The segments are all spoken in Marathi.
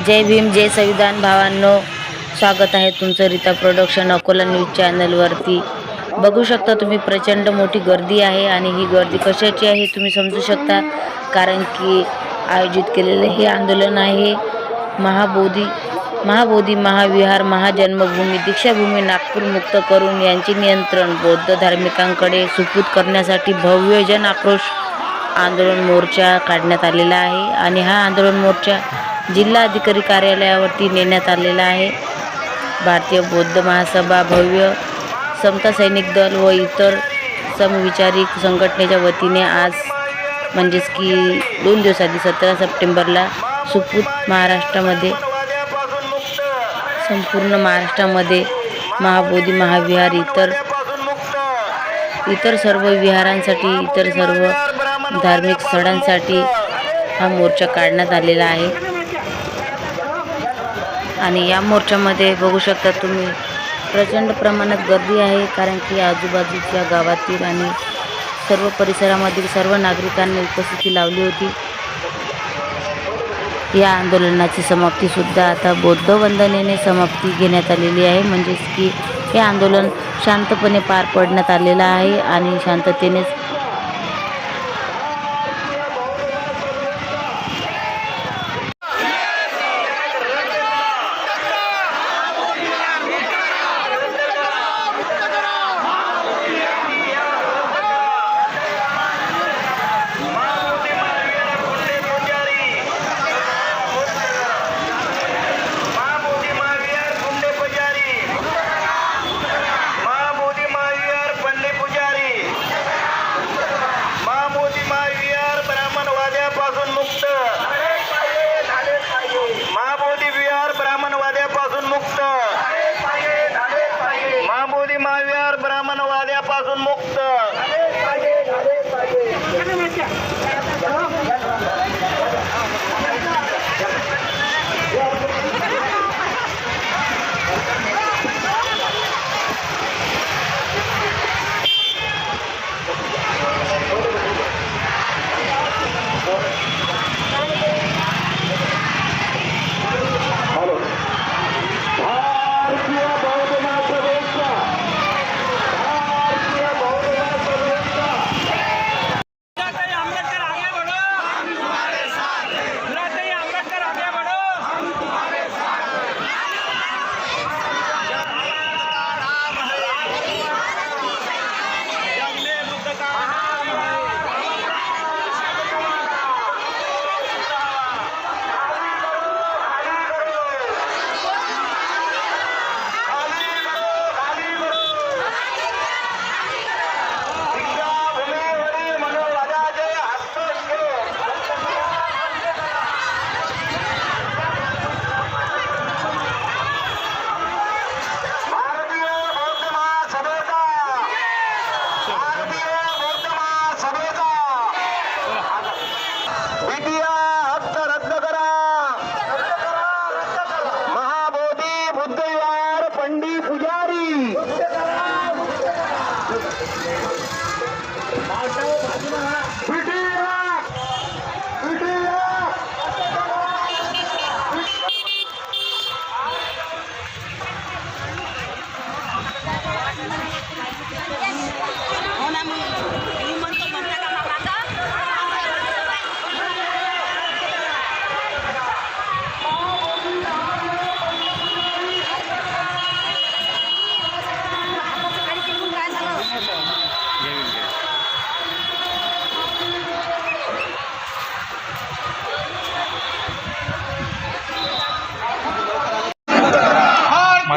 जय भीम जय संविधान भावांनो. स्वागत आहे तुमचं रीता प्रोडक्शन अकोला न्यूज चॅनलवरती बघू शकता तुम्ही प्रचंड मोठी गर्दी आहे आणि ही गर्दी कशाची आहे तुम्ही समजू शकता. कारण की आयोजित केलेलं हे आंदोलन आहे महाबोधी महाबोधी महाविहार महाजन्मभूमी दीक्षाभूमी नागपूर मुक्त करून यांचे नियंत्रण बौद्ध धार्मिकांकडे सुपूत करण्यासाठी भव्य जन आक्रोश आंदोलन मोर्चा काढण्यात आलेला आहे. आणि हा आंदोलन मोर्चा जिल्हाधिकारी कार्यालयावरती नेण्यात आलेला आहे. भारतीय बौद्ध महासभा भव्य समता सैनिक दल व इतर समविचारी संघटनेच्या वतीने आज म्हणजेच की दोन दिवस आधी सतरा सप्टेंबरला सुपूत महाराष्ट्रामध्ये संपूर्ण महाराष्ट्रामध्ये महाबोधी महाविहार इतर इतर सर्व विहारांसाठी इतर सर्व धार्मिक स्थळांसाठी हा मोर्चा काढण्यात आलेला आहे. आणि या मोर्चामध्ये बघू शकता तुम्ही प्रचंड प्रमाणात गर्दी आहे कारण की आजूबाजूच्या गावातील आणि सर्व परिसरामधील सर्व नागरिकांनी उपस्थिती लावली होती. या आंदोलनाची समाप्तीसुद्धा आता बौद्ध वंदनेने समाप्ती घेण्यात आलेली आहे. म्हणजेच की हे आंदोलन शांतपणे पार पडण्यात आलेलं आहे आणि शांततेनेच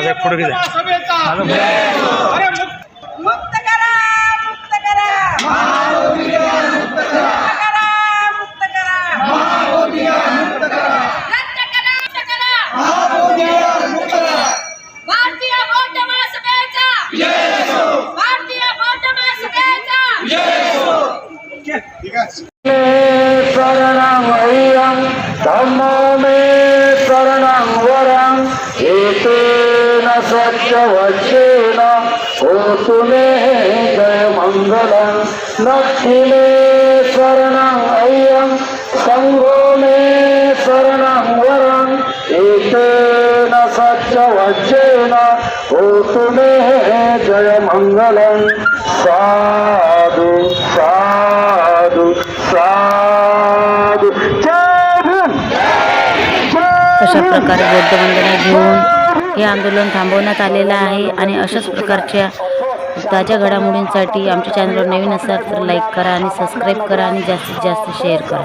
माझा एक फोटो घ्या सभेचा भारतीय बौद्ध महासभेचा शरणं अय्यं धम्मो मे शरणं एतेन सत्यवचेन होतु मे शरणं अय्यं सङ्गो मे शरणं वरं वचेन होतु मे जय मंगलम। साधु साधु साधु। जय अशा प्रकारे बौद्ध वंदना घेऊन हे आंदोलन थांबवण्यात आलेलं आहे आणि अशाच प्रकारच्या ताज्या घडामोडींसाठी आमच्या चॅनलवर नवीन असाल तर लाईक करा आणि सबस्क्राईब करा आणि जास्तीत जास्त शेअर करा.